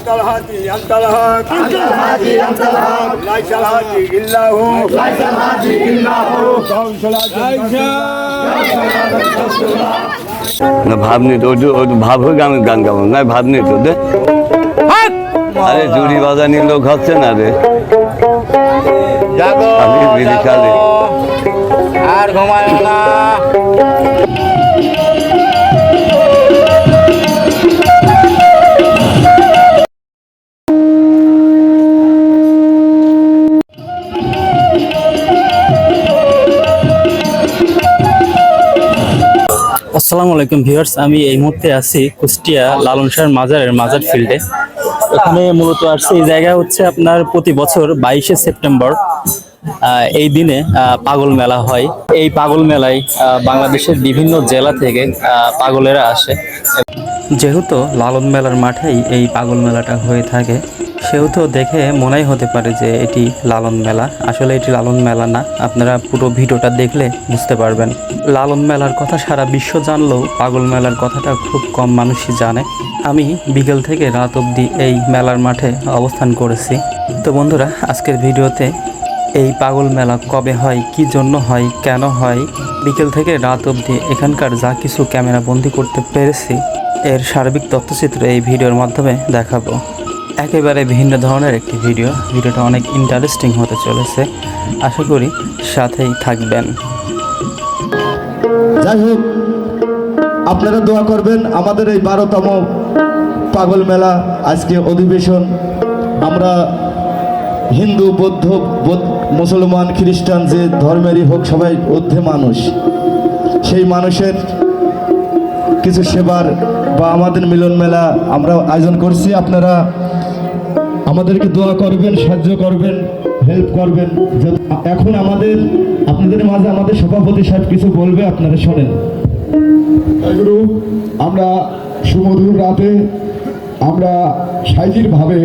أنت الهادي أنت الهادي أنت الهادي أنت الهادي ليس الهادي إلا هو ليس الهادي إلا هو اللهم صل على না ভাব নেই তো ওই তো- ওই তো ভাব হয়ে আমি গান গাবো না ভাব নেই তো দে আরে চুরি বাজানি লোক হচ্ছে না রে জাগো আমি বিড়ি খালি। জাগো। আর ঘুমায় না আসসালামু আলাইকুম ভিউয়ার্স, আমি এই মুহূর্তে আছি কুষ্টিয়া লালন শাহ মাজারের মাজার ফিল্ডে এখানে মূলত আসছে এই জায়গা হচ্ছে আপনার প্রতি বছর বাইশে সেপ্টেম্বর এই দিনে পাগল মেলা হয়। এই পাগল মেলায় বাংলাদেশের বিভিন্ন জেলা থেকে পাগলেরা আসে। যেহেতু লালন মেলার মাঠেই এই পাগল মেলাটা হয়ে থাকে সেহেতু দেখে মনেই হতে পারে যে এটি লালন মেলা। আসলে এটি লালন মেলা না, আপনারা পুরো ভিডিওটা দেখলে বুঝতে পারবেন। লালন মেলার কথা সারা বিশ্ব জানলেও পাগল মেলার কথাটা খুব কম মানুষই জানে। আমি বিকেল থেকে রাত অবধি এই মেলার মাঠে অবস্থান করেছি। তো বন্ধুরা, আজকের ভিডিওতে এই পাগল মেলা কবে হয়, কি জন্য হয়, কেন হয়, বিকেল থেকে রাত অবধি এখানকার যা কিছু ক্যামেরা বন্দি করতে পেরেছি, এর সার্বিক তথ্যচিত্র এই ভিডিওর মাধ্যমে দেখাবো। একেবারে ভিন্ন ধরনের একটি ভিডিও ভিডিওটা অনেক ইন্টারেস্টিং হতে চলেছে। আশা করি সাথেই থাকবেন। যাই হোক, আপনারা দোয়া করবেন, আমাদের এই বারোতম পাগল মেলা আজকে অধিবেশন। আমরা হিন্দু বৌদ্ধ, মুসলমান, খ্রিস্টান, যে ধর্মেরই হোক, সবাই ঊর্ধ্বে মানুষ। সেই মানুষের কিছু সেবার বা আমাদের মিলন মেলা আমরা আয়োজন করছি। আপনারা আমাদেরকে দোয়া করবেন, সাহায্য করবেন হেল্প করবেন। এখন আমাদের আপনাদের মাঝে আমাদের সভাপতি সাহেব কিছু বলবে, আপনারা শোনেন। আমরা সুমধুর রাতে আমরা সাইজির ভাবে,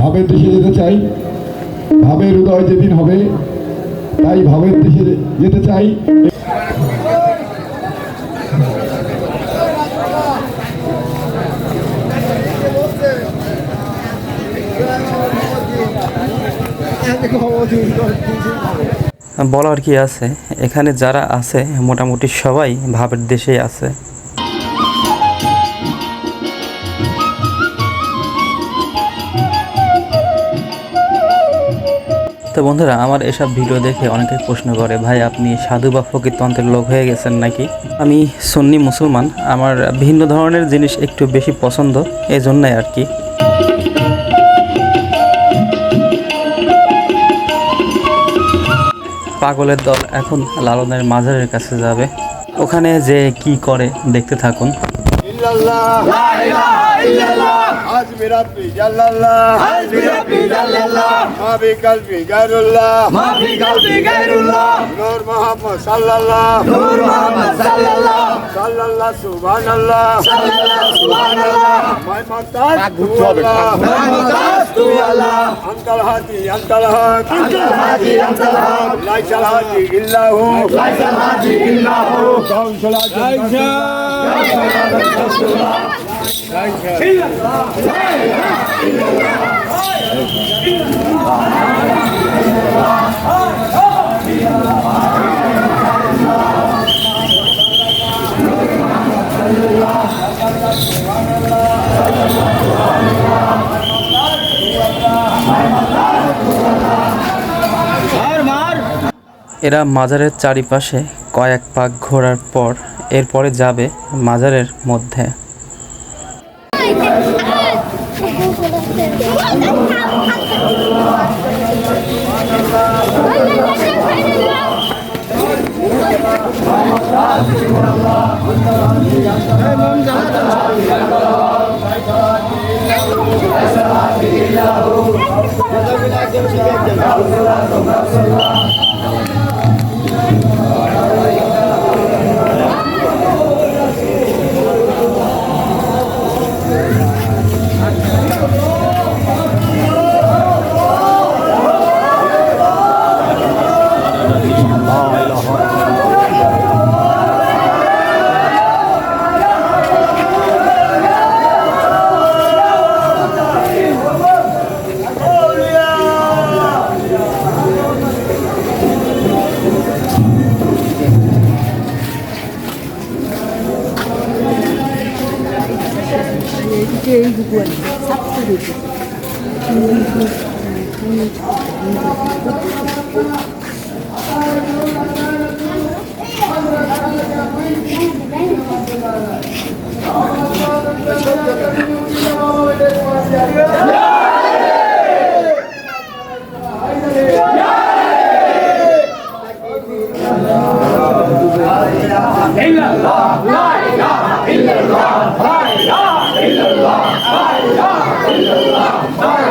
ভাবের দেশে যেতে চাই। ভাবের হৃদয় যেদিন হবে, তাই ভাবের দেশে যেতে চাই। বলার কি আছে? এখানে যারা আছে, মোটামুটি সবাই ভাবের দেশেই আছে। তো বন্ধুরা, আমার এসব ভিডিও দেখে অনেকে প্রশ্ন করে, ভাই, আপনি সাধু বা ফকিরতন্ত্রের লোক হয়ে গেছেন নাকি? আমি সুন্নি মুসলমান, আমার ভিন্ন ধরনের জিনিস একটু বেশি পছন্দ এই জন্যই আর কি। পাগলের দল এখন লালনের মাজারের কাছে যাবে। ওখানে যে কি করে দেখতে থাকুন। আজ বিরাপি জাল্লাল্লাহ। আজ বিরাপি জাল্লাল্লাহ। মাফি কালবি গায়রুল্লাহ। মাফি কালবি গায়রুল্লাহ। নূর মুহাম্মদ সাল্লাল্লাহ। নূর মুহাম্মদ সাল্লাল্লাহ। সাল্লাল্লাহ এরা মাজারের চারিপাশে কয়েক পাক ঘোরার পর এরপরে যাবে মাজারের মধ্যে। Allahu Akbar. 제일 누구예요? 사투리죠. পর এরপরে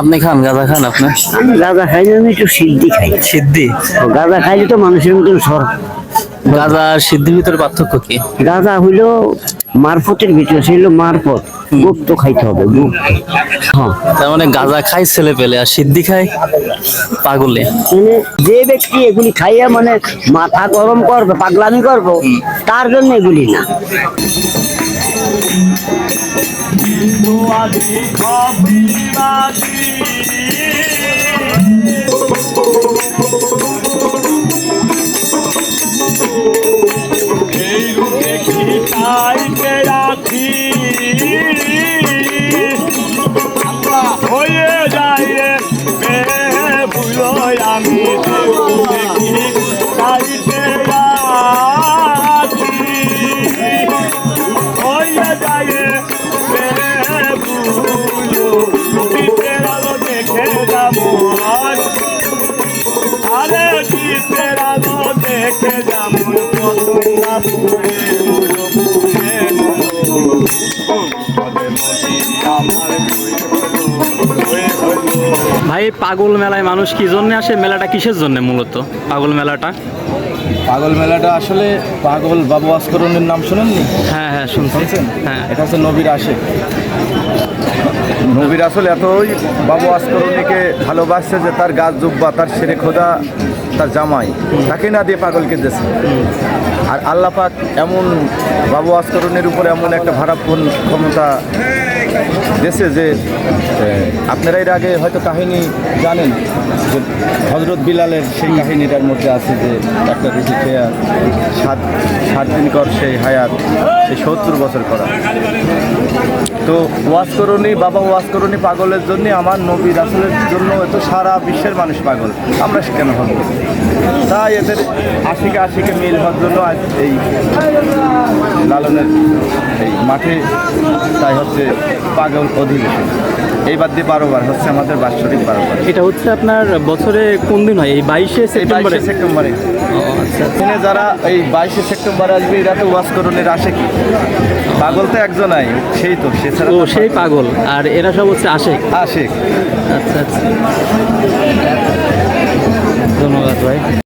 আপনি খান গাঁজা খান আপনার গাঁজা খাইলে আমি একটু সিদ্ধি খাই। সিদ্ধি? গাঁজা খাইলে তো মানুষের মতন সর। গাঁজা আর সিদ্ধির ভিতরে পার্থক্য কি? গাঁজা হইল মারফতের ভিতরে ছিল মারফত। গুপ্ত খাইতে হবে গুপ্ত। হ্যাঁ। তার মানে গাঁজা খাই ছেলে পেলে আর সিদ্ধি খাই পাগলে। মানে যে ব্যক্তি এগুলি খাইয়া মানে মাথা গরম করবে পাগলামি করব তার জন্য এগুলি না। হয়ে ভাই পাগল মেলায় মানুষ কি জন্য আসে? মেলাটা কিসের জন্য মূলত? পাগল মেলাটা? পাগল মেলাটা আসলে পাগল বাবু আস্করণের নাম শুনেননি? হ্যাঁ হ্যাঁ শুনছি। শুনছেন? হ্যাঁ। এটা হচ্ছে নবীর আশেক। নবীর আসলে এতই বাবু আসকরণীকে ভালোবাসছে যে তার গাছ জুব্বা তার সেরে খোদা তার জামাই তাকে না দিয়ে পাগলকে দিয়েছে আর আল্লাহ পাক এমন বাবু আস্করণের উপরে এমন একটা ভারাপন ক্ষমতা দেশে যে আপনারা এর আগে হয়তো কাহিনী জানেন যে হজরত বিলালের সেই কাহিনীটার মধ্যে আছে যে একটা রুটি খেয়া সাত সাত দিন কর সেই হায়াত, সেই সত্তর বছর করা। তো ওয়াজ করণী বাবা ওয়াজ করণী পাগলের জন্য আমার নবী রাসুলের জন্য তো সারা বিশ্বের মানুষ পাগল। আমরা সে কেন হব। তাই এদের আশিকে আশিকে মিল হওয়ার জন্য আজ এই লালনের এই মাঠে তাই হচ্ছে পাগল অধিবেশন। এই বাদ দিয়ে বারোবার হচ্ছে আমাদের বাৎসরিক বারোবার। এটা হচ্ছে আপনার বছরে কোন দিন হয়? এই বাইশে সেপ্টেম্বরে? সেপ্টেম্বরে। এখানে আচ্ছা, যারা এই বাইশে সেপ্টেম্বর আসবে এরা তো ওয়াজ আসে কি? পাগল তো একজন আই সেই তো সে ছাড়া ও সেই পাগল। আর এরা সব হচ্ছে আশেক? আশেক। আচ্ছা আচ্ছা। ধন্যবাদ ভাই।